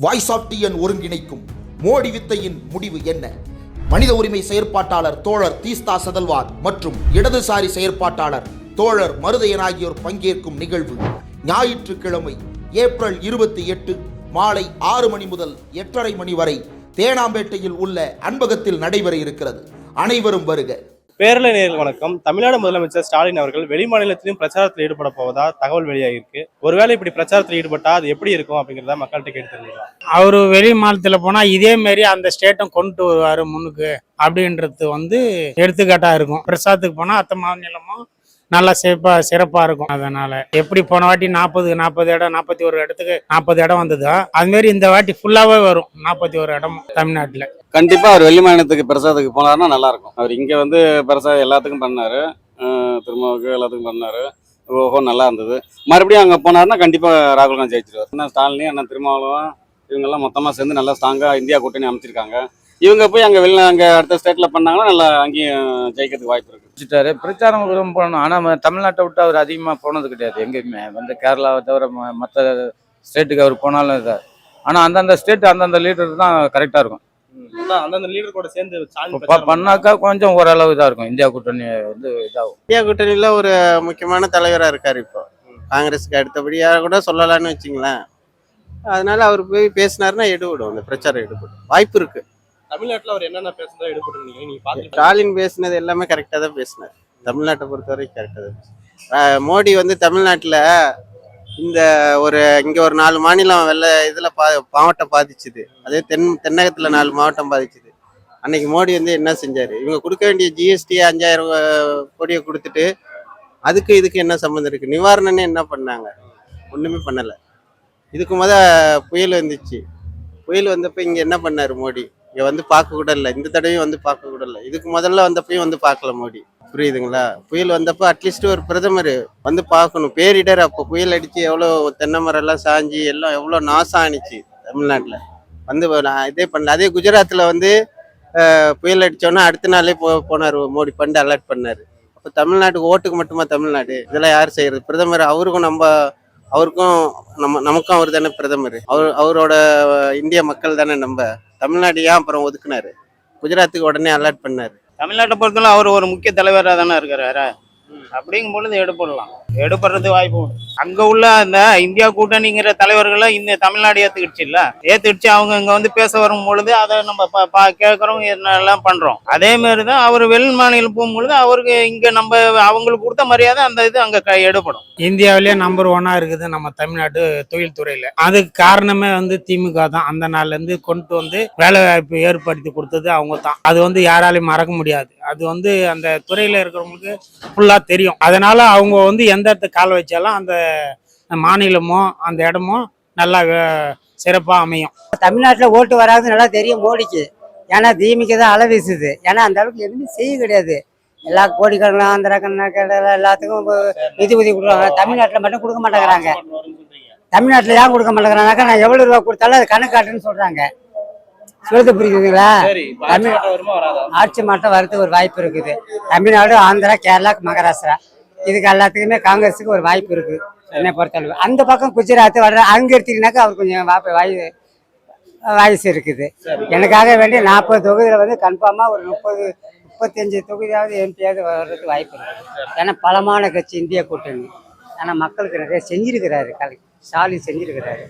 Voice of TN ஒருங்கிணைக்கும் மோடி வித்தையின் முடிவு என்ன? மனித உரிமை செயற்பாட்டாளர் தோழர் தீஸ்தா சதல்வாத் மற்றும் இடதுசாரி செயற்பாட்டாளர் தோழர் மருதையன் ஆகியோர் பங்கேற்கும் நிகழ்வு ஞாயிற்றுக்கிழமை ஏப்ரல் இருபத்தி எட்டு மாலை ஆறு மணி முதல் எட்டரை மணி வரை தேனாம்பேட்டையில் உள்ள அன்பகத்தில் நடைபெற இருக்கிறது. அனைவரும் வருக. பேரலை நேர்கள் வணக்கம். தமிழ்நாடு முதலமைச்சர் ஸ்டாலின் அவர்கள் வெளிமாநிலத்திலும் பிரச்சாரத்தில் ஈடுபட போவதா தகவல் வெளியாகிருக்கு ஒருவேளை இப்படி பிரச்சாரத்தில் ஈடுபட்டா அது எப்படி இருக்கும் அப்படிங்கிறத மக்கள்கிட்ட கேட்டு தெரிஞ்சுக்கலாம். அவர் வெளி மாநிலத்தில் போனால் இதே மாரி அந்த ஸ்டேட்டும் கொண்டு வருவார் முன்னுக்கு அப்படின்றது வந்து எடுத்துக்காட்டா இருக்கும். பிரசாரத்துக்கு போனால் அத்த மாநிலமும் நல்லா சிறப்பா சிறப்பா இருக்கும். அதனால எப்படி போன வாட்டி நாற்பது நாற்பது இடம் நாற்பத்தி ஒரு இடத்துக்கு நாற்பது இடம் வந்ததோ அது மாதிரி இந்த வாட்டி ஃபுல்லாவே வரும். நாற்பத்தி ஒரு இடம் தமிழ்நாட்டில். கண்டிப்பாக அவர் வெளி மாநிலத்துக்கு பிரசாதத்துக்கு போனாருன்னா நல்லாயிருக்கும். அவர் இங்கே வந்து பிரசாத் எல்லாத்துக்கும் பண்ணார். திருமாவுக்கு எல்லாத்துக்கும் பண்ணாரு. ஓஹோ நல்லா இருந்தது. மறுபடியும் அங்கே போனாருன்னா கண்டிப்பாக ராகுல் காந்தி ஜெயிச்சிருவார். என்ன ஸ்டாலினி அண்ணா திருமாவளவன் இவங்கெல்லாம் மொத்தமாக சேர்ந்து நல்லா ஸ்ட்ராங்காக இந்தியா கூட்டணி அமைச்சிருக்காங்க. இவங்க போய் அங்கே வெளில அங்கே அடுத்த ஸ்டேட்டில் பண்ணாங்கன்னா நல்லா அங்கேயும் ஜெயிக்கிறதுக்கு வாய்ப்பு இருக்கு. வச்சுட்டாரு பிரச்சாரம் ரொம்ப பண்ணணும் ஆனால் தமிழ்நாட்டை விட்டு அவர் அதிகமாக போனது கிடையாது எங்கேயுமே. வந்து கேரளாவை தவிர மற்ற ஸ்டேட்டுக்கு அவர் போனாலும் இதாக ஆனால் அந்தந்த ஸ்டேட் அந்தந்த லீடர் தான் கரெக்டாக இருக்கும். அந்தந்த லீடர் கூட சேர்ந்து பண்ணாக்கா கொஞ்சம் ஓரளவு இதாக இருக்கும். இந்தியா கூட்டணி வந்து இதாகும். இந்தியா கூட்டணியில ஒரு முக்கியமான தலைவரா இருக்காரு இப்போ. காங்கிரஸுக்கு அடுத்தபடியா கூட சொல்லலாம்னு வச்சுங்களேன். அதனால அவர் போய் பேசினாருன்னா எடுபடும். அந்த பிரச்சாரம் எடுபடும். வாய்ப்பு இருக்கு. தமிழ்நாட்டுல அவர் என்னென்ன பேசுறதா ஈடுபட்டு நீங்க. பாத்துக்கிட்டு ஸ்டாலின் பேசினது எல்லாமே கரெக்டாக தான் பேசினார். தமிழ்நாட்டை பொறுத்தவரைக்கும் கரெக்டாக தான் பேசினார். மோடி வந்து தமிழ்நாட்டில் இந்த ஒரு இங்கே ஒரு நாலு மாநிலம் வெள்ள இதில் பா மாவட்டம் பாதிச்சுது. அதே தென் தென்னகத்தில் நாலு மாவட்டம் பாதிச்சுது. அன்னைக்கு மோடி வந்து என்ன செஞ்சார்? இவங்க கொடுக்க வேண்டிய ஜிஎஸ்டி அஞ்சாயிரம் கோடியை கொடுத்துட்டு அதுக்கு இதுக்கு என்ன சம்மந்தம் இருக்குது நிவாரணம்னு என்ன பண்ணாங்க? ஒன்றுமே பண்ணலை. இதுக்கு முத புயல் வந்துச்சு. புயல் வந்தப்போ இங்கே என்ன பண்ணார் மோடி? இங்கே வந்து பார்க்க கூட இல்லை. இந்த தடவையும் வந்து பார்க்க கூட இல்லை. இதுக்கு முதல்ல வந்தப்பையும் வந்து பார்க்கல மோடி. புரியுதுங்களா? புயல் வந்தப்போ அட்லீஸ்ட் ஒரு பிரதமர் வந்து பார்க்கணும். பேரிடர் அப்போ புயல் அடித்து எவ்வளோ தென்னை மரம் எல்லாம் சாஞ்சி எல்லாம் எவ்வளோ நாசம் ஆணிச்சு தமிழ்நாட்டில். வந்து நான் இதே பண்ணல. அதே குஜராத்தில் வந்து புயல் அடித்தோன்னா அடுத்த நாளே போ போனார் மோடி பண்டு அலர்ட் பண்ணார். அப்போ தமிழ்நாட்டுக்கு ஓட்டுக்கு மட்டுமா தமிழ்நாடு? இதெல்லாம் யார் செய்கிறது பிரதமர் அவருக்கும் நம்ம அவருக்கும் நம்ம நமக்கும் அவர் தானே பிரதமர். அவர் அவரோட இந்திய மக்கள் தானே நம்ம. தமிழ்நாடு ஏன் அப்புறம் ஒதுக்குனாரு? குஜராத்துக்கு உடனே அலர்ட் பண்ணார். தமிழ்நாட்டை பொறுத்தவரை அவர் ஒரு முக்கிய தலைவராக தானே இருக்கிறாரு அப்படிங்கும் பொழுது எடுப்படலாம் எடுப்படுறது வாய்ப்பு உண்டு. அங்க உள்ள அந்த இந்தியா கூட்டணிங்கிற தலைவர்களை இந்த தமிழ்நாடு ஏத்துக்கிடுச்சு இல்ல ஏத்துக்கிடுச்சு அவங்க இங்க வந்து பேச வரும் பொழுது அதை நம்ம பா- கேட்கறோம் எல்லாம் பண்றோம். அதே மாதிரி தான் அவர் வெளி மாநிலம் போகும்பொழுது அவருக்கு இங்க நம்ம அவங்களுக்கு கொடுத்த மரியாதை அந்த இது அங்க க- இந்தியாவிலேயே நம்பர் ஒன்னா இருக்குது நம்ம தமிழ்நாடு தொழில்துறையில அதுக்கு காரணமே வந்து திமுக தான். அந்த நாள்ல இருந்து கொண்டு வந்து வேலை வாய்ப்பு ஏற்படுத்தி கொடுத்தது அவங்க தான். அது வந்து யாராலையும் மறக்க முடியாது. அது வந்து அந்த துறையில் இருக்கிறவங்களுக்கு ஃபுல்லாக தெரியும். அதனால் அவங்க வந்து எந்த இடத்துக்கு கால் வச்சாலும் அந்த மாநிலமோ அந்த இடமோ நல்லா சிறப்பாக அமையும். தமிழ்நாட்டில் ஓட்டு வராது நல்லா தெரியும் மோடிக்கு. ஏன்னா தீமிக்கு தான் அலை வீசுது. ஏன்னா அந்த அளவுக்கு எதுவுமே செய்ய கிடையாது. எல்லா கோடிக்கணக்கில் ஆந்திரா கர்நாடகா எல்லாத்துக்கும் நிதி உதவி கொடுக்குறாங்க. தமிழ்நாட்டில் மட்டும் கொடுக்க மாட்டேங்கிறாங்க. தமிழ்நாட்டில் ஏன் கொடுக்க மாட்டேங்கிறாங்கனாக்கா நான் எவ்வளோ ரூபா கொடுத்தாலும் அது கணக்கு காட்டுன்னு சொல்கிறாங்க புரியுதுங்களா சரி இப்ப ஆட்சி மாற்றம் வரதுக்கு ஒரு வாய்ப்பு இருக்குது. தமிழ்நாடு ஆந்திரா கேரளா மகாராஷ்டிரா. இதுக்கு எல்லாத்துக்குமே காங்கிரஸுக்கு ஒரு வாய்ப்பு இருக்குது என்னை பொறுத்தளவு. அந்த பக்கம் குஜராத் வர அங்கே எடுத்தீங்கன்னாக்கா அவர் கொஞ்சம் வாய்ப்பு வாய் வாய்ஸ் இருக்குது. எனக்காக வேண்டி நாற்பது தொகுதியில் வந்து கன்ஃபார்மாக ஒரு முப்பது முப்பத்தஞ்சு தொகுதியாவது எம்பியாவது வர்றதுக்கு வாய்ப்பு இருக்குது ஏன்னா பலமான கட்சி இந்திய கூட்டணி. ஆனால் மக்களுக்கு நிறைய செஞ்சிருக்கிறாரு. கலை ஸ்டாலின் செஞ்சிருக்கிறாரு.